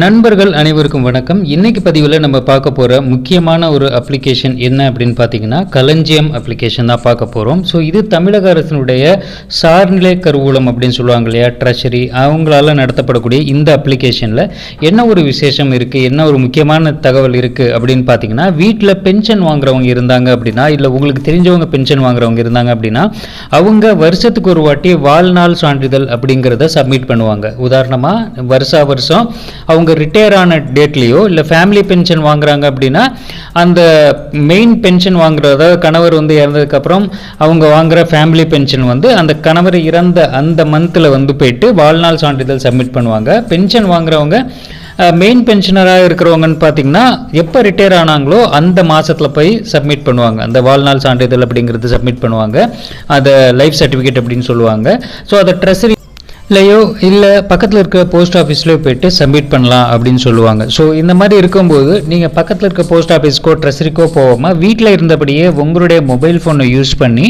நண்பர்கள் அனைவருக்கும் வணக்கம். இன்னைக்கு பதிவில் நம்ம பார்க்க போகிற முக்கியமான ஒரு அப்ளிகேஷன் என்ன அப்படின்னு பார்த்தீங்கன்னா களஞ்சியம் அப்ளிகேஷன் தான் பார்க்க போகிறோம் ஸோ இது தமிழக அரசினுடைய சார்நிலை கருவூலம் அப்படின்னு சொல்லுவாங்க இல்லையா? ட்ரெஷரி அவங்களால நடத்தப்படக்கூடிய இந்த அப்ளிகேஷனில் என்ன ஒரு விசேஷம் இருக்குது என்ன ஒரு முக்கியமான தகவல் இருக்குது அப்படின்னு பார்த்தீங்கன்னா வீட்டில் பென்ஷன் வாங்குறவங்க இருந்தாங்க அப்படின்னா இல்லை உங்களுக்கு தெரிஞ்சவங்க பென்ஷன் வாங்குறவங்க இருந்தாங்க அப்படின்னா அவங்க வருஷத்துக்கு ஒரு வாட்டி வாழ்நாள் சான்றிதழ் அப்படிங்கிறத சப்மிட் பண்ணுவாங்க. உதாரணமாக வருஷா வருஷம் அவங்க ரிட்டையர் ஆன டேட்லேயோ இல்லை ஃபேமிலி பென்ஷன் வாங்குறாங்க அப்படின்னா அந்த மெயின் பென்ஷன் வாங்குறத கணவர் வந்து இறந்ததுக்கப்புறம் அவங்க வாங்குற ஃபேமிலி பென்ஷன் வந்து அந்த கணவர் இறந்த அந்த மந்தில் வந்து போயிட்டு வாழ்நாள் சான்றிதழ் சப்மிட் பண்ணுவாங்க. பென்ஷன் வாங்குறவங்க மெயின் பென்ஷனராக இருக்கிறவங்கன்னு பார்த்தீங்கன்னா எப்போ ரிட்டையர் ஆனாங்களோ அந்த மாதத்தில் போய் சப்மிட் பண்ணுவாங்க. அந்த வாழ்நாள் சான்றிதழ் அப்படிங்கிறது சப்மிட் பண்ணுவாங்க. அதை லைஃப் சர்டிஃபிகேட் அப்படின்னு சொல்லுவாங்க. ஸோ அதை ட்ரெஸரி இல்லையோ இல்லை பக்கத்தில் இருக்கிற போஸ்ட் ஆஃபீஸ்லேயோ போயிட்டு சப்மிட் பண்ணலாம் அப்படின்னு சொல்லுவாங்க. ஸோ இந்த மாதிரி இருக்கும்போது நீங்கள் பக்கத்தில் இருக்க போஸ்ட் ஆஃபீஸ்க்கோ ட்ரெஸரிக்கோ போகாமல் வீட்டில் இருந்தபடியே உங்களுடைய மொபைல் ஃபோனை யூஸ் பண்ணி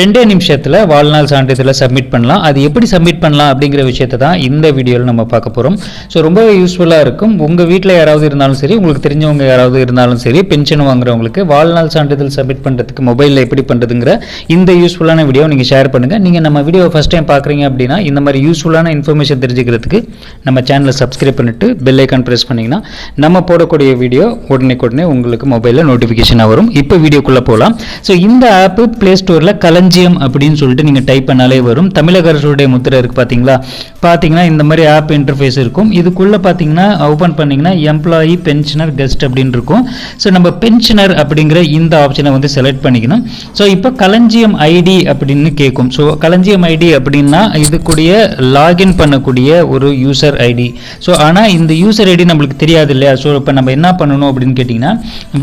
ரெண்டே நிமிஷத்தில் வாழ்நாள் சான்றிதழை சப்மிட் பண்ணலாம். அது எப்படி சப்மிட் பண்ணலாம் அப்படிங்கிற விஷயத்தை தான் இந்த வீடியோவில் நம்ம பார்க்க போகிறோம் ஸோ ரொம்பவே யூஸ்ஃபுல்லாக இருக்கும். உங்கள் வீட்டில் யாராவது இருந்தாலும் சரி உங்களுக்கு தெரிஞ்சவங்க யாராவது இருந்தாலும் சரி பென்ஷன் வாங்குறவங்களுக்கு வாழ்நாள் சான்றிதழ் சப்மிட் பண்ணுறதுக்கு மொபைலில் எப்படி பண்ணுறதுங்கிற இந்த யூஸ்ஃபுல்லான வீடியோ நீங்கள் ஷேர் பண்ணுங்கள் நீங்கள் நம்ம வீடியோ ஃபஸ்ட் டைம் பார்க்குறீங்க அப்படின்னா இந்த மாதிரி யூஸ் யூஸ்ஃபுல்லான இன்ஃபர்மேஷன் தெரிஞ்சுக்கிறதுக்கு நம்ம சேனலை சப்ஸ்கிரைப் பண்ணிட்டு பெல் ஐக்கான் ப்ரெஸ் பண்ணிங்கன்னா நம்ம போடக்கூடிய வீடியோ உடனே உடனே உங்களுக்கு மொபைலில் நோட்டிஃபிகேஷனாக வரும். இப்போ வீடியோக்குள்ளே போகலாம் ஸோ இந்த ஆப்பு ப்ளே ஸ்டோரில் களஞ்சியம் அப்படின்னு சொல்லிட்டு நீங்கள் டைப் பண்ணாலே வரும். தமிழக அரசுடைய முத்திரை இருக்குது பார்த்தீங்களா பார்த்தீங்கன்னா இந்த மாதிரி ஆப் இன்டர்ஃபேஸ் இருக்கும். இதுக்குள்ளே பார்த்தீங்கன்னா ஓப்பன் பண்ணிங்கன்னா எம்ப்ளாயி பென்ஷனர் கெஸ்ட் அப்படின்னு இருக்கும். ஸோ நம்ம பென்ஷனர் அப்படிங்கிற இந்த ஆப்ஷனை வந்து செலக்ட் பண்ணிக்கணும். ஸோ இப்போ களஞ்சியம் ஐடி அப்படின்னு கேட்கும் ஸோ களஞ்சியம் ஐடி அப்படின்னா இதுக்குடைய லாகின் பண்ணக்கூடிய ஒரு யூசர் ஐடி ஸோ ஆனால் இந்த யூசர் ஐடி நம்மளுக்கு தெரியாது இல்லையா? ஸோ இப்போ நம்ம என்ன பண்ணணும் அப்படின்னு கேட்டிங்கன்னா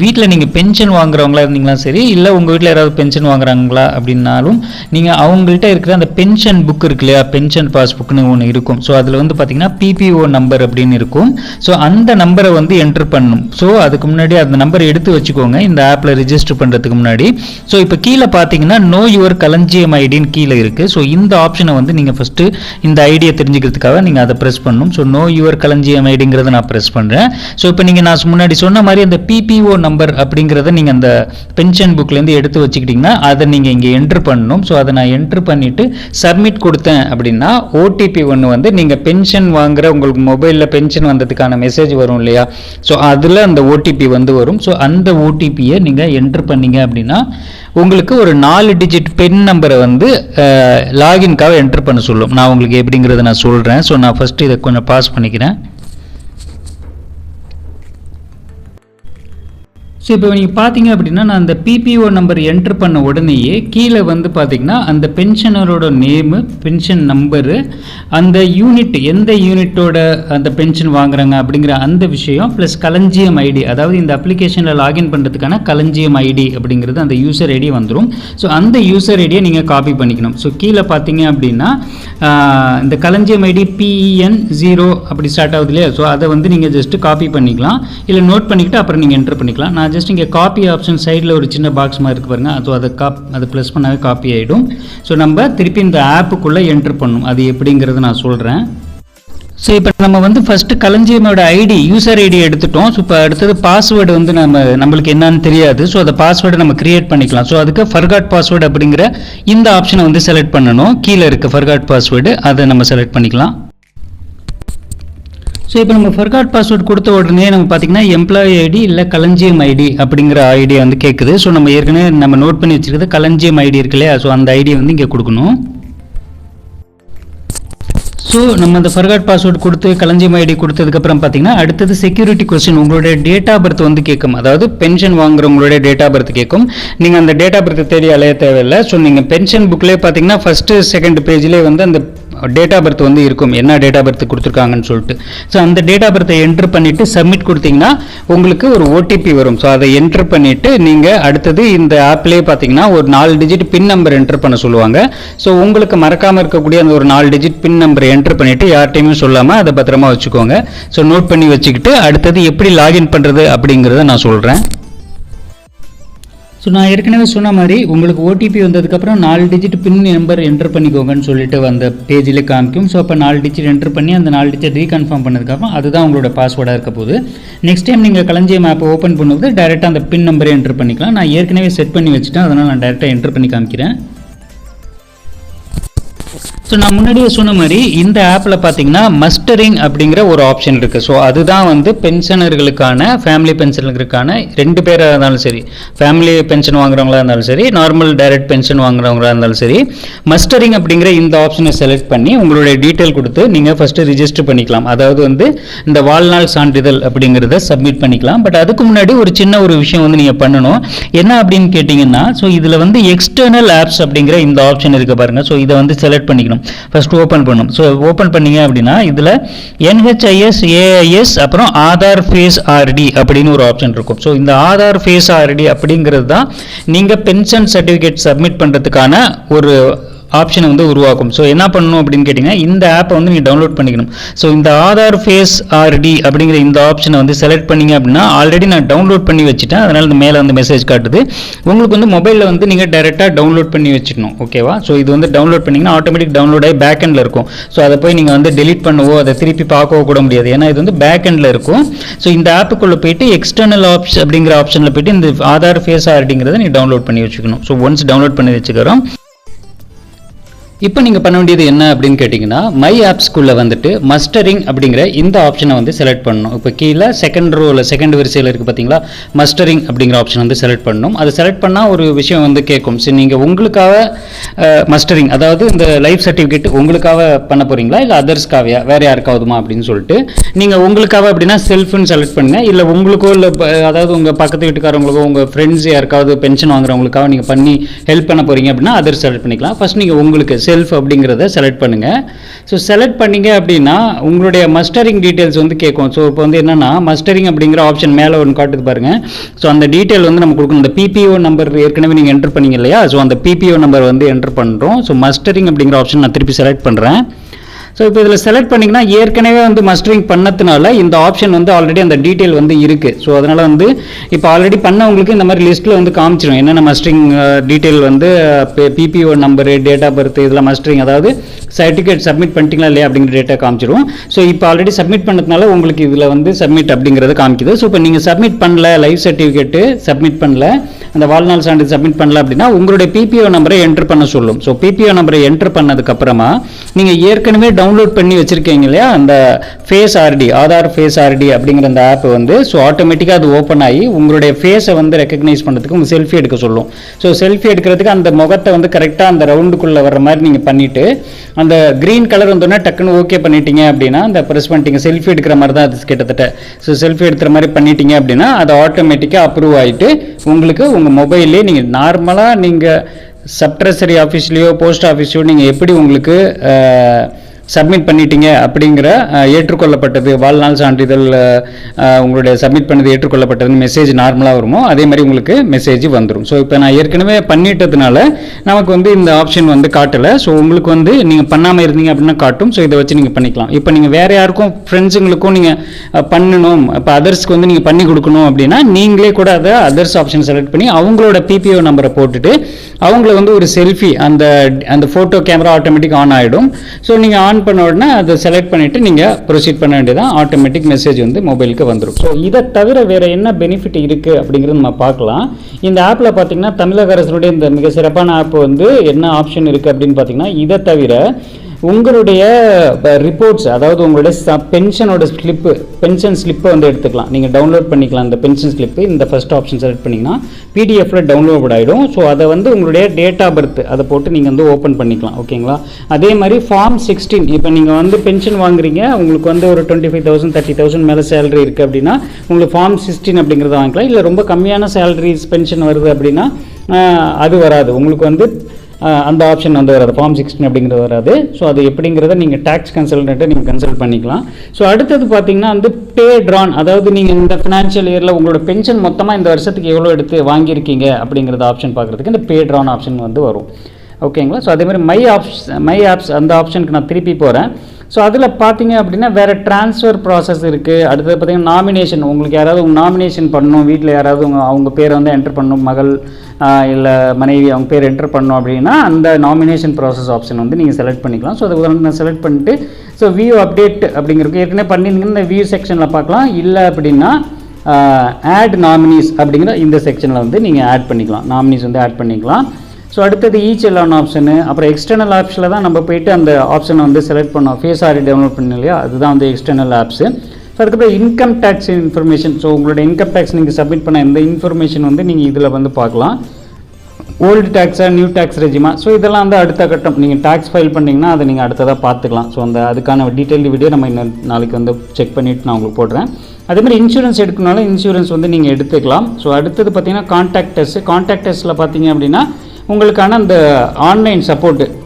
வீட்டில் நீங்கள் பென்ஷன் வாங்குறவங்களா இருந்தீங்களா சரி இல்லை உங்கள் வீட்டில் யாராவது பென்ஷன் வாங்குறாங்களா அப்படின்னாலும் நீங்கள் அவங்கள்ட்ட இருக்கிற அந்த பென்ஷன் புக் இருக்கு இல்லையா? பென்ஷன் பாஸ்புக்னு ஒன்று இருக்கும். ஸோ அதில் வந்து பார்த்தீங்கன்னா பிபிஓ நம்பர் அப்படின்னு இருக்கும். ஸோ அந்த நம்பரை வந்து என்ட்ரு பண்ணணும். ஸோ அதுக்கு முன்னாடி அந்த நம்பரை எடுத்து வச்சுக்கோங்க. இந்த ஆப்பில் ரிஜிஸ்டர் பண்ணுறதுக்கு முன்னாடி. ஸோ இப்போ கீழே பார்த்தீங்கன்னா நோ யுவர் களஞ்சியம் ஐடின்னு கீழே இருக்குது ஸோ இந்த ஆப்ஷனை வந்து நீங்கள் ஃபஸ்ட்டு இந்த ஐடியை தெரிஞ்சுக்கிறதுக்காக நீங்கள் அதை ப்ரெஸ் பண்ணணும். ஸோ நோ யுவர் களஞ்சியம் ஐடிங்கிறத நான் ப்ரெஸ் பண்ணுறேன் ஸோ இப்போ நீங்கள் நான் முன்னாடி சொன்ன மாதிரி அந்த பிபிஓ நம்பர் அப்படிங்கிறத நீங்கள் அந்த பென்ஷன் புக்லேருந்து எடுத்து வச்சுக்கிட்டிங்கன்னா அதை நீங்கள் இங்கே என்ட்ரு பண்ணணும். ஸோ அதை நான் என்ட்ரு பண்ணிவிட்டு சப்மிட் கொடுத்தேன் அப்படின்னா ஓடிபி ஒன்று வந்து நீங்கள் பென்ஷன் வாங்குகிற உங்களுக்கு மொபைலில் பென்ஷன் வந்ததுக்கான மெசேஜ் வரும் இல்லையா? ஸோ அதில் அந்த ஓடிபி வந்து வரும். ஸோ அந்த ஓடிபியை நீங்கள் என்ட்ரு பண்ணீங்க அப்படின்னா உங்களுக்கு ஒரு நாலு டிஜிட் பென் நம்பரை வந்து லாகின்காக என்ட்ரு பண்ண சொல்லும். நான் உங்களுக்கு எப்படிங்கிறத நான் சொல்கிறேன் ஸோ நான் ஃபஸ்ட்டு இதை கொஞ்சம் பாஸ் பண்ணிக்கிறேன். ஸோ இப்போ நீங்கள் பார்த்தீங்க அப்படின்னா நான் அந்த பிபிஓ நம்பர் என்ட்ரு பண்ண உடனேயே கீழே வந்து பார்த்தீங்கன்னா அந்த பென்ஷனரோட நேமு பென்ஷன் நம்பரு அந்த யூனிட் எந்த யூனிட்டோட அந்த பென்ஷன் வாங்குறாங்க அப்படிங்கிற அந்த விஷயம் ப்ளஸ் களஞ்சியம் ஐடி அதாவது இந்த அப்ளிகேஷனில் லாகின் பண்ணுறதுக்கான களஞ்சியம் ஐடி அப்படிங்கிறது அந்த யூசர் ஐடி வந்துடும் ஸோ அந்த யூசர் ஐடியை நீங்கள் காப்பி பண்ணிக்கணும். ஸோ கீழே பார்த்தீங்க அப்படின்னா இந்த களஞ்சியம் ஐடி பிஇஎன் ஜீரோ அப்படி ஸ்டார்ட் ஆகுது இல்லையா? ஸோ அதை வந்து நீங்கள் ஜஸ்ட்டு காப்பி பண்ணிக்கலாம். இல்லை நோட் பண்ணிக்கிட்டு அப்புறம் நீங்கள் என்ட்ரு பண்ணிக்கலாம். நான் ஜஸ்ட் இங்கே காப்பி ஆப்ஷன் சைடில் ஒரு சின்ன பாக்ஸ் மாதிரி இருக்கு பாருங்க. அது அதை காப் அதை ப்ளஸ் பண்ணாவே காப்பி ஆகிடும் ஸோ நம்ம திருப்பி இந்த ஆப்புக்குள்ளே என்ட்ரு பண்ணணும். அது எப்படிங்கிறத நான் சொல்கிறேன் ஸோ இப்போ நம்ம வந்து ஃபஸ்ட்டு களஞ்சியமோட ஐடி யூசர் ஐடி எடுத்துட்டோம். ஸோ இப்போ அடுத்தது பாஸ்வேர்டு வந்து நம்ம நம்மளுக்கு என்னன்னு தெரியாது. ஸோ அந்த பாஸ்வேர்டை நம்ம கிரியேட் பண்ணிக்கலாம். ஸோ அதுக்கு ஃபர்காட் பாஸ்வேர்டு அப்படிங்கிற இந்த ஆப்ஷனை வந்து செலக்ட் பண்ணணும். கீழே இருக்க ஃபர்காட் பாஸ்வேர்டு அதை நம்ம செலக்ட் பண்ணிக்கலாம். ஸோ இப்போ நம்ம ஃபர்காட் பாஸ்வேர்ட் கொடுத்த உடனே நம்ம பார்த்தீங்கன்னா எம்ப்ளாயி ஐடி இல்லை களஞ்சியம் ஐடி அப்படிங்கிற ஐடியை வந்து கேட்குது ஸோ நம்ம ஏற்கனவே நம்ம நோட் பண்ணி வச்சிருக்கிறது களஞ்சியம் ஐடி இருக்கு இல்லையா ஸோ அந்த ஐடியை வந்து இங்கே கொடுக்கணும். ஸோ நம்ம அந்த ஃபர்காட் பாஸ்வேர்ட் கொடுத்து களஞ்சியம் ஐடி கொடுத்ததுக்கப்புறம் பார்த்தீங்கன்னா அடுத்தது செக்யூரிட்டி கொஸ்டின் உங்களுடைய டேட் ஆஃப் பர்த் வந்து கேட்கும் அதாவது பென்ஷன் வாங்குறவங்களுடைய டேட் ஆஃப் பர்த் கேட்கும் நீங்கள் அந்த டேட் ஆஃப் பர்த் தேடி அலைய தேவையில்லை. ஸோ நீங்கள் பென்ஷன் புக்லேயே பார்த்தீங்கன்னா ஃபஸ்ட்டு செகண்ட் பேஜ்லேயே வந்து அந்த டேட் ஆஃப் பர்த் வந்து இருக்கும். என்ன டேட் ஆஃப் பர்த் கொடுத்துருக்காங்கன்னு சொல்லிட்டு. ஸோ அந்த டேட் ஆஃப் பர்த்தை என்ட்ரு பண்ணிவிட்டு சப்மிட் கொடுத்தீங்கன்னா உங்களுக்கு ஒரு ஓடிபி வரும். ஸோ அதை என்ட்ரு பண்ணிவிட்டு நீங்கள் அடுத்தது இந்த ஆப்லேயே பார்த்தீங்கன்னா ஒரு நாலு டிஜிட் பின் நம்பர் என்ட்ரு பண்ண சொல்லுவாங்க. ஸோ உங்களுக்கு மறக்காமல் இருக்கக்கூடிய அந்த ஒரு நாலு டிஜிட் பின் நம்பர் என்ட்ரு பண்ணிவிட்டு யார்ட்டையுமே சொல்லாமல் அதை பத்திரமா வச்சுக்கோங்க. ஸோ நோட் பண்ணி வச்சுக்கிட்டு அடுத்தது எப்படி லாகின் பண்ணுறது அப்படிங்கிறத நான் சொல்கிறேன் ஸோ நான் ஏற்கனவே சொன்ன மாதிரி உங்களுக்கு ஓடிபி வந்ததுக்கப்புறம் நாலு டிஜிட் பின் நம்பர் என்டர் பண்ணிக்கோங்கன்னு சொல்லிட்டு அந்த பேஜில் காமிக்கும். ஸோ அப்போ நாலு டிஜிட் என்டர் பண்ணி அந்த நாலு டிஜிட் ரீகன்ஃபார்ம் பண்ணதுக்கப்புறம் அதுதான் உங்களோட பாஸ்வேர்டாக இருக்க போகுது. நெக்ஸ்ட் டைம் நீங்கள் களஞ்சியம் ஆப்பை ஓப்பன் பண்ணும்போது டேரெக்டாக அந்த பின் நம்பரை என்டர் பண்ணிக்கலாம். நான் ஏற்கனவே செட் பண்ணி வச்சுட்டேன். அதனால் நான் டேரெக்டாக என்டர் பண்ணி காமிக்கிறேன். ஸோ நான் முன்னாடியே சொன்ன மாதிரி இந்த ஆப்பில் பார்த்தீங்கன்னா மஸ்டரிங் அப்படிங்கிற ஒரு ஆப்ஷன் இருக்குது ஸோ அதுதான் வந்து பென்ஷனர்களுக்கான ஃபேமிலி பென்ஷனர்களுக்கான ரெண்டு பேராக இருந்தாலும் சரி ஃபேமிலி பென்ஷன் வாங்குறவங்களா இருந்தாலும் சரி நார்மல் டைரக்ட் பென்ஷன் வாங்குறவங்களா இருந்தாலும் சரி மஸ்டரிங் அப்படிங்கிற இந்த ஆப்ஷனை செலக்ட் பண்ணி உங்களுடைய டீட்டெயில் கொடுத்து நீங்கள் ஃபஸ்ட்டு ரிஜிஸ்டர் பண்ணிக்கலாம். அதாவது வந்து இந்த வாழ்நாள் சான்றிதழ் அப்படிங்கிறத சப்மிட் பண்ணிக்கலாம். பட் அதுக்கு முன்னாடி ஒரு சின்ன ஒரு விஷயம் வந்து நீங்கள் பண்ணணும். என்ன அப்படின்னு கேட்டிங்கன்னா ஸோ இதில் வந்து எக்ஸ்டர்னல் ஆப்ஸ் அப்படிங்கிற இந்த ஆப்ஷன் இருக்குது பாருங்கள் ஸோ இதை வந்து செலக்ட் பண்ணிக்கணும். ஃபஸ்ட்டு ஓப்பன் பண்ணும். ஸோ ஓப்பன் பண்ணீங்க அப்படின்னா இதில் என்ஹெச்ஐஎஸ் ஏஐஎஸ் அப்புறம் ஆதார் ஃபேஸ் ஆர்டி அப்படின்னு ஒரு ஆப்ஷன் இருக்கும். ஸோ இந்த ஆதார் ஃபேஸ் ஆர்டி அப்படிங்கிறது தான் நீங்கள் பென்ஷன் சர்டிஃபிகேட் சப்மிட் பண்ணுறதுக்கான ஒரு ஆப்ஷனை வந்து உருவாக்கும். ஸோ என்ன பண்ணணும் அப்படின்னு கேட்டிங்கன்னா இந்த ஆப்பை வந்து நீங்கள் டவுன்லோட் பண்ணிக்கணும். ஸோ இந்த ஆதார் ஃபேஸ் ஆர்டி அப்படிங்கிற இந்த ஆப்ஷனை வந்து செலக்ட் பண்ணீங்க அப்படின்னா ஆல்ரெடி நான் டவுன்லோட் பண்ணி வச்சுட்டேன். அதனால் இந்த மேலே வந்து மெசேஜ் காட்டுது. உங்களுக்கு வந்து மொபைலில் வந்து நீங்கள் டைரெக்டாக டவுன்லோட் பண்ணி வச்சுக்கணும். ஓகேவா ஸோ இது வந்து டவுன்லோட் பண்ணிங்கன்னா ஆட்டோமேட்டிக் டவுன்லோட் ஆகி பேக் இருக்கும். ஸோ அதை போய் நீங்கள் வந்து டெலீட் பண்ணவோ அதை திருப்பி பார்க்கவோ கூட முடியாது. ஏன்னா இது வந்து பேக்கண்டில் இருக்கும். ஸோ இந்த ஆப்புக்குள்ளே போயிட்டு எக்ஸ்டர்னல் ஆப்ஷன் அப்படிங்கிற ஆப்ஷனில் போயிட்டு இந்த ஆதார் ஃபேஸ் ஆர்டிங்கிறத நீங்கள் டவுன்லோட் பண்ணி வச்சுக்கணும். ஸோ ஒன்ஸ் டவுன்லோட் பண்ணி வச்சுக்கிறோம். இப்போ நீங்கள் பண்ண வேண்டியது என்ன அப்படின்னு கேட்டிங்கன்னா மை ஆப்ஸ்குள்ளே வந்துட்டு மஸ்டரிங் அப்படிங்கிற இந்த ஆப்ஷனை வந்து செலக்ட் பண்ணணும். இப்போ கீழே செகண்ட் ரோவில் செகண்ட் வரிசையில் இருக்குது பார்த்தீங்களா? மஸ்டரிங் அப்படிங்கிற ஆப்ஷன் வந்து செலக்ட் பண்ணணும். அதை செலக்ட் பண்ணால் ஒரு விஷயம் வந்து கேட்கும். சரி நீங்கள் உங்களுக்காக மஸ்டரிங் அதாவது இந்த லைஃப் சர்டிஃபிகேட் உங்களுக்காக பண்ண போகிறீங்களா இல்லை அதர்ஸ்க்காவையா வேறு யாருக்காவதுமா அப்படின்னு சொல்லிட்டு நீங்கள் உங்களுக்காக அப்படின்னா செல்ஃப்னு செலக்ட் பண்ணுங்கள் இல்லை உங்களுக்கோ இல்லை அதாவது உங்கள் பக்கத்து வீட்டுக்காரவங்களுக்கோ உங்கள் ஃப்ரெண்ட்ஸ் யாருக்காவது பென்ஷன் வாங்குறவங்களுக்காக நீங்கள் பண்ணி ஹெல்ப் பண்ண போகிறீங்க அப்படின்னா அதர் செலக்ட் பண்ணிக்கலாம். ஃபர்ஸ்ட் நீங்கள் உங்களுக்கு செல்ஃப் அப்படிங்கிறத செலக்ட் பண்ணுங்கள் ஸோ செலக்ட் பண்ணிங்க அப்படின்னா உங்களுடைய மஸ்டரிங் டீட்டெயில்ஸ் வந்து கேட்கும். ஸோ இப்போ வந்து என்னென்னா மஸ்டரிங் அப்படிங்கிற ஆப்ஷன் மேலே ஒன்று காட்டுது பாருங்கள் ஸோ அந்த டீட்டெயில் வந்து நம்ம கொடுக்கணும். இந்த பிபிஓ நம்பர் ஏற்கனவே நீங்கள் என்டர் பண்ணிங்க இல்லையா? ஸோ அந்த பிபிஓ நம்பர் வந்து என்டர் பண்ணுறோம் ஸோ மஸ்டரிங் அப்படிங்கிற ஆப்ஷன் நான் திருப்பி செலக்ட் பண்ணுறேன் ஸோ இப்போ இதில் செலக்ட் பண்ணிங்கன்னா ஏற்கனவே வந்து மஸ்டரிங் பண்ணதுனால இந்த ஆப்ஷன் வந்து ஆல்ரெடி அந்த டீட்டெயில் வந்து இருக்குது ஸோ அதனால் வந்து இப்போ ஆல்ரெடி பண்ணவங்களுக்கு இந்த மாதிரி லிஸ்ட்டில் வந்து காமிச்சிடும் என்னென்ன மஸ்டரிங் டீட்டெயில் வந்து PPO number date of birth இதெல்லாம் மஸ்டரிங் அதாவது சர்டிஃபிகேட் சப்மிட் பண்ணிட்டீங்களா இல்லையா அப்படிங்கிற டேட்டா காமிச்சிடும் ஸோ இப்போ ஆல்ரெடி சப்மிட் பண்ணதுனால உங்களுக்கு இதில் வந்து சப்மிட் அப்படிங்கிறது காமிக்குது. ஸோ இப்போ நீங்கள் சப்மிட் பண்ணல லைஃப் சர்டிஃபிகேட்டு சப்மிட் பண்ணல அந்த வாழ்நாள் சான்றிதழ் சப்மிட் பண்ணல அப்படின்னா உங்களுடைய பிபிஓ நம்பரை என்டர் பண்ண சொல்லும். ஸோ பிபிஓ நம்பரை என்டர் பண்ணதுக்கப்புறமா நீங்கள் ஏற்கனவே டவுன்லோட் பண்ணி வச்சுருக்கீங்க இல்லையா? அந்த face RD Aadhaar face RD அப்படிங்கிற அந்த ஆப் வந்து ஸோ ஆட்டோமேட்டிக்காக அது ஓப்பன் ஆகி உங்களுடைய ஃபேஸை வந்து ரெக்கக்னைஸ் பண்ணுறதுக்கு உங்கள் செல்ஃபி எடுக்க சொல்லும். ஸோ செல்ஃபி எடுக்கிறதுக்கு அந்த முகத்தை வந்து கரெக்டாக அந்த ரவுண்டுக்குள்ளே வர மாதிரி நீங்கள் பண்ணிவிட்டு அந்த க்ரீன் கலர் வந்தோடனே டக்குன்னு ஓகே பண்ணிட்டீங்க அப்படின்னா அந்த ப்ரெஸ் பண்ணிட்டீங்க செல்ஃபி எடுக்கிற மாதிரி தான் அது கிட்டத்தட்ட. ஸோ செல்ஃபி எடுக்கிற மாதிரி பண்ணிட்டீங்க அப்படின்னா அது ஆட்டோமேட்டிக்காக அப்ரூவ் ஆகிட்டு உங்களுக்கு உங்கள் மொபைல்லே நீங்கள் நார்மலாக நீங்கள் சப்ட்ரெசரி ஆஃபீஸ்லேயோ போஸ்ட் ஆஃபீஸ்லையோ நீங்கள் எப்படி உங்களுக்கு சப்மிட் பண்ணிட்டீங்க அப்படிங்கிற ஏற்றுக்கொள்ளப்பட்டது. வாழ்நாள் சான்றிதழ் உங்களுடைய சப்மிட் பண்ணது ஏற்றுக்கொள்ளப்பட்டதுன்னு மெசேஜ் நார்மலாக வருமோ அதே மாதிரி உங்களுக்கு மெசேஜ் வந்துடும் ஸோ இப்போ நான் ஏற்கனவே பண்ணிட்டதுனால நமக்கு வந்து இந்த ஆப்ஷன் வந்து காட்டலை. ஸோ உங்களுக்கு வந்து நீங்கள் பண்ணாமல் இருந்தீங்க அப்படின்னா காட்டும். ஸோ இதை வச்சு நீங்கள் பண்ணிக்கலாம். இப்போ நீங்கள் வேறு யாருக்கும் ஃப்ரெண்ட்ஸுங்களுக்கும் நீங்கள் பண்ணணும். இப்போ அதர்ஸ்க்கு வந்து நீங்கள் பண்ணி கொடுக்கணும் அப்படின்னா நீங்களே கூட அதை அதர்ஸ் ஆப்ஷன் செலக்ட் பண்ணி அவங்களோட பிபிஓ நம்பரை போட்டுட்டு அவங்கள வந்து ஒரு செல்ஃபி அந்த அந்த ஃபோட்டோ கேமரா ஆட்டோமேட்டிக் ஆன் ஆகிடும் ஸோ நீங்கள் ஆன் பண்ண உடனே அதை செலக்ட் பண்ணிவிட்டு நீங்கள் ப்ரொசீட் பண்ண வேண்டியதான் ஆட்டோமேட்டிக் மெசேஜ் வந்து மொபைலுக்கு வந்துடும் ஸோ இதை தவிர வேறு என்ன பெனிஃபிட் இருக்குது அப்படிங்கிறது நம்ம பார்க்கலாம். இந்த ஆப்பில் பார்த்தீங்கன்னா தமிழக அரசினுடைய இந்த மிக சிறப்பான ஆப் வந்து என்ன ஆப்ஷன் இருக்குது அப்படின்னு பார்த்தீங்கன்னா இதை தவிர உங்களுடைய ரிப்போர்ட்ஸ் அதாவது உங்களுடைய பென்ஷனோட ஸ்லிப்பு பென்ஷன் ஸ்லிப்பை வந்து எடுத்துக்கலாம். நீங்கள் டவுன்லோட் பண்ணிக்கலாம் இந்த பென்ஷன் ஸ்லிப்பு இந்த ஃபஸ்ட் ஆப்ஷன் செலக்ட் பண்ணிங்கன்னா பிடிஎஃப்பில் டவுன்லோட் ஆகிடும் ஸோ அதை வந்து உங்களுடைய டேட் ஆஃப் பர்த் அதை போட்டு நீங்கள் வந்து ஓப்பன் பண்ணிக்கலாம். ஓகேங்களா அதே மாதிரி ஃபார்ம் சிக்ஸ்டீன் இப்போ நீங்கள் வந்து பென்ஷன் வாங்குறீங்க உங்களுக்கு வந்து ஒரு twenty five thousand thirty thousand மேலே சேலரி இருக்குது அப்படின்னா உங்களுக்கு ஃபார்ம் சிக்ஸ்டீன் அப்படிங்கிறத வாங்கிக்கலாம். இல்லை ரொம்ப கம்மியான சேலரிஸ் பென்ஷன் வருது அப்படின்னா அது வராது. உங்களுக்கு வந்து அந்த ஆப்ஷன் வந்து வராது. ஃபார்ம் சிக்ஸ்டின் அப்படிங்கிறது வராது. ஸோ அது எப்படிங்கிறத நீங்கள் டேக்ஸ் கன்சல்டன்ட்டை நீங்கள் கன்சல்ட் பண்ணிக்கலாம். ஸோ அடுத்தது பார்த்தீங்கன்னா வந்து பே ட்ரான் அதாவது நீங்கள் இந்த ஃபினான்ஷியல் இயரில் உங்களோட பென்ஷன் மொத்தமாக இந்த வருஷத்துக்கு எவ்வளோ எடுத்து வாங்கியிருக்கீங்க அப்படிங்கிறத ஆப்ஷன் பார்க்குறதுக்கு இந்த பே ட்ரான் ஆப்ஷன் வந்து வரும். ஓகேங்களா ஸோ அதே மாதிரி மை ஆப்ஸ் மை ஆப்ஸ் அந்த ஆப்ஷனுக்கு நான் திருப்பி போகிறேன் ஸோ அதில் பார்த்தீங்க அப்படின்னா வேறு ட்ரான்ஸ்ஃபர் ப்ராசஸ் இருக்குது அடுத்தது பார்த்தீங்கன்னா நாமினேஷன் உங்களுக்கு யாராவது உங்கள் நாமினேஷன் பண்ணணும் வீட்டில் யாராவது உங்கள் அவங்க பேரை வந்து என்டர் பண்ணணும் மகள் இல்லை மனைவி அவங்க பேர் என்டர் பண்ணணும் அப்படின்னா அந்த நாமினேஷன் ப்ராசஸ் ஆப்ஷன் வந்து நீங்கள் செலக்ட் பண்ணிக்கலாம். ஸோ அதை வந்து செலக்ட் பண்ணிட்டு ஸோ வியூ அப்டேட் அப்படிங்கிறதுக்கு ஏற்கனவே பண்ணியிருந்தீங்கன்னா இந்த வியூ செக்ஷனில் பார்க்கலாம். இல்லை அப்படின்னா ஆட் நாமினிஸ் அப்படிங்கிற இந்த செக்ஷனில் வந்து நீங்கள் ஆட் பண்ணிக்கலாம். நாமினிஸ் வந்து ஆட் பண்ணிக்கலாம். ஸோ அடுத்தது ஈச் எல்லாம் ஆப்ஷனு அப்புறம் எக்ஸ்டர்னல் ஆப்ஷனில் தான் நம்ம போயிட்டு அந்த ஆப்ஷனை வந்து செலக்ட் பண்ணோம். ஃபேஸ் ஆரி டெவலப் பண்ணோம் இல்லையா? அதுதான் வந்து எக்ஸ்டர்னல் ஆப்ஸு ஸோ அதுக்கப்புறம் இன்கம் டேக்ஸ் இன்ஃபர்மேஷன் ஸோ உங்களோட இன்கம் டேக்ஸ் நீங்கள் சப்மிட் பண்ண இந்த இன்ஃபர்மேஷன் வந்து நீங்கள் இதில் வந்து பார்க்கலாம். ஓல்டு டேக்ஸா நியூ டேக்ஸ் ரெஜிமா ஸோ இதெல்லாம் வந்து அடுத்த கட்டம். நீங்கள் டேக்ஸ் ஃபைல் பண்ணிங்கன்னா அதை நீங்கள் அடுத்ததாக பார்த்துக்கலாம். ஸோ அந்த அதுக்கான டீட்டெயில் வீடியோ நம்ம இன்னும் நாளைக்கு வந்து செக் பண்ணிவிட்டு நான் உங்களுக்கு போடுறேன். அதே மாதிரி இன்சூரன்ஸ் எடுக்கணுனாலும் இன்சூரன்ஸ் வந்து நீங்கள் எடுத்துக்கலாம். ஸோ அடுத்தது பார்த்தீங்கன்னா கான்டாக்ட் டெஸ்ட் கான்டாக்ட் டெஸ்ட்டில் பார்த்தீங்க அப்படின்னா உங்களுக்கான அந்த ஆன்லைன் சப்போர்ட்டு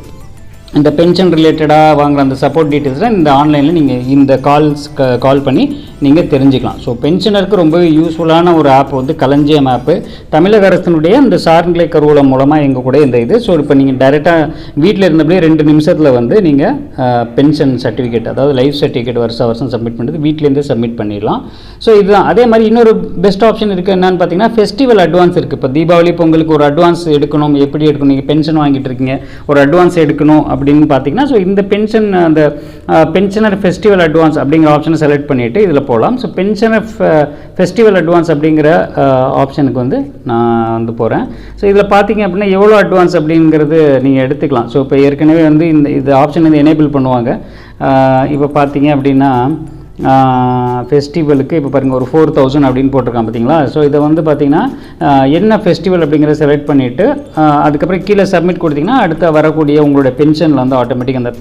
இந்த பென்ஷன் ரிலேட்டடாக வாங்குற அந்த சப்போர்ட் டீட்டெயில்ஸ்லாம் இந்த ஆன்லைனில் நீங்கள் இந்த கால்ஸ் கால் பண்ணி நீங்கள் தெரிஞ்சுக்கலாம். ஸோ பென்ஷனருக்கு ரொம்பவே யூஸ்ஃபுல்லான ஒரு ஆப் வந்து களஞ்சியம் ஆப்பு தமிழக அரசினுடைய இந்த சார்நிலை கருவூலம் மூலமாக எங்கள் கூட இந்த இது. ஸோ இப்போ நீங்கள் டைரெக்டாக வீட்டில் இருந்தபடியே ரெண்டு நிமிஷத்தில் வந்து நீங்கள் பென்ஷன் சர்டிஃபிகேட் அதாவது லைஃப் சர்டிஃபிகேட் வருஷம் வருஷம் சப்மிட் பண்ணுறது வீட்லேருந்தே சப்மிட் பண்ணிடலாம். ஸோ இதுதான். அதே மாதிரி இன்னொரு பெஸ்ட் ஆப்ஷன் இருக்குது என்னன்னு பார்த்தீங்கன்னா ஃபெஸ்டிவல் அட்வான்ஸ் இருக்குது இப்போ தீபாவளி பொங்கலுக்கு ஒரு அட்வான்ஸ் எடுக்கணும். எப்படி எடுக்கணும்? நீங்கள் பென்ஷன் வாங்கிட்டு இருக்கீங்க. ஒரு அட்வான்ஸ் எடுக்கணும். அப்படின்னு பார்த்தீங்கன்னா ஸோ இந்த பென்ஷன் அந்த பென்ஷனர் ஃபெஸ்டிவல் அட்வான்ஸ் அப்படிங்கிற ஆப்ஷனை செலக்ட் பண்ணிவிட்டு இதில் போகலாம் ஸோ பென்ஷனர் ஃபெஸ்டிவல் அட்வான்ஸ் அப்படிங்கிற ஆப்ஷனுக்கு வந்து நான் வந்து போகிறேன் ஸோ இதில் பார்த்தீங்க அப்படின்னா எவ்வளோ அட்வான்ஸ் அப்படிங்கிறது நீங்கள் எடுத்துக்கலாம். ஸோ இப்போ ஏற்கனவே வந்து இந்த இது ஆப்ஷன் வந்து எனேபிள் பண்ணுவாங்க. இப்போ பார்த்தீங்க அப்படின்னா ஃபெஸ்டிவலுக்கு இப்போ பாருங்கள் ஒரு ஃபோர் தௌசண்ட் அப்படின்னு போட்டிருக்கான் பார்த்தீங்களா ஸோ இதை வந்து பார்த்தீங்கன்னா என்ன ஃபெஸ்டிவல் அப்படிங்கிறத செலக்ட் பண்ணிவிட்டு அதுக்கப்புறம் கீழே சப்மிட் கொடுத்தீங்கன்னா அடுத்த வரக்கூடிய உங்களோட பென்ஷனில் வந்து ஆட்டோமேட்டிக் அந்த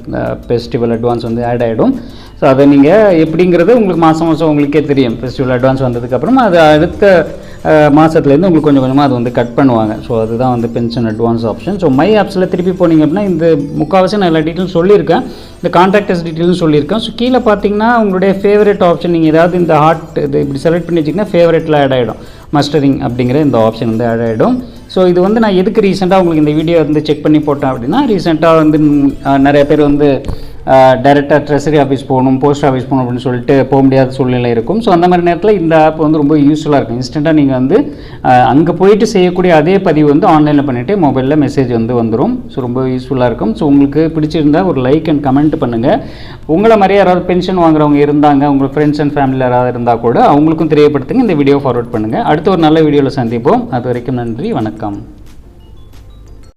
ஃபெஸ்டிவல் அட்வான்ஸ் வந்து ஆட் ஆகிடும் ஸோ அதை நீங்கள் எப்படிங்கிறது உங்களுக்கு மாதம் மாதம் உங்களுக்கே தெரியும். ஃபெஸ்டிவல் அட்வான்ஸ் வந்ததுக்கப்புறம் அது அடுத்த மாதத்துலேருந்து உங்களுக்கு கொஞ்சம் கொஞ்சமாக அது வந்து கட் பண்ணுவாங்க. ஸோ அதுதான் வந்து pension advance option so my ஆப்ஸில் திருப்பி போனீங்க அப்படின்னா இந்த முக்கால்வாசி நான் எல்லா டீட்டெயிலும் சொல்லியிருக்கேன். இந்த கான்ட்ராக்டர்ஸ் டீட்டெயிலும் சொல்லியிருக்கேன். ஸோ கீழே பார்த்தீங்கன்னா உங்களுடைய ஃபேவரட் ஆப்ஷன் நீங்கள் ஏதாவது இந்த ஹார்ட் இது இப்படி செலக்ட் பண்ணி வச்சிங்கன்னா ஃபேவரட்டில் ஆட் ஆகிடும் மஸ்டரிங் அப்படிங்கிற இந்த ஆப்ஷன் வந்து ஆட் ஆகிடும் ஸோ இது வந்து நான் எதுக்கு ரீசெண்டாக உங்களுக்கு இந்த வீடியோ வந்து செக் பண்ணி போட்டேன் அப்படின்னா ரீசெண்டாக வந்து நிறைய பேர் வந்து டைரெக்டாக ட்ரெஸரி ஆஃபீஸ் போகணும் போஸ்ட் ஆஃபீஸ் போகணும் அப்படின்னு சொல்லிட்டு போக முடியாத சூழ்நிலை இருக்கும். ஸோ அந்த மாதிரி நேரத்தில் இந்த ஆப் வந்து ரொம்ப யூஸ்ஃபுல்லாக இருக்கும். இன்ஸ்டண்ட்டாக நீங்கள் வந்து அங்கே போயிட்டு செய்யக்கூடிய அதே பதிவு வந்து ஆன்லைனில் பண்ணிவிட்டு மொபைலில் மெசேஜ் வந்து வந்துடும் ஸோ ரொம்ப யூஸ்ஃபுல்லாக இருக்கும். ஸோ உங்களுக்கு பிடிச்சிருந்தா ஒரு லைக் அண்ட் கமெண்ட் பண்ணுங்கள் உங்களை மாதிரி யாராவது பென்ஷன் வாங்குறவங்க இருந்தாங்க உங்கள் ஃப்ரெண்ட்ஸ் அண்ட் ஃபேமிலியில் யாராவது இருந்தால் கூட அவங்களுக்கும் தெரியப்படுத்துங்க. இந்த வீடியோ ஃபார்வர்ட் பண்ணுங்கள் அடுத்த ஒரு நல்ல வீடியோவில் சந்திப்போம். அது வரைக்கும் நன்றி வணக்கம்.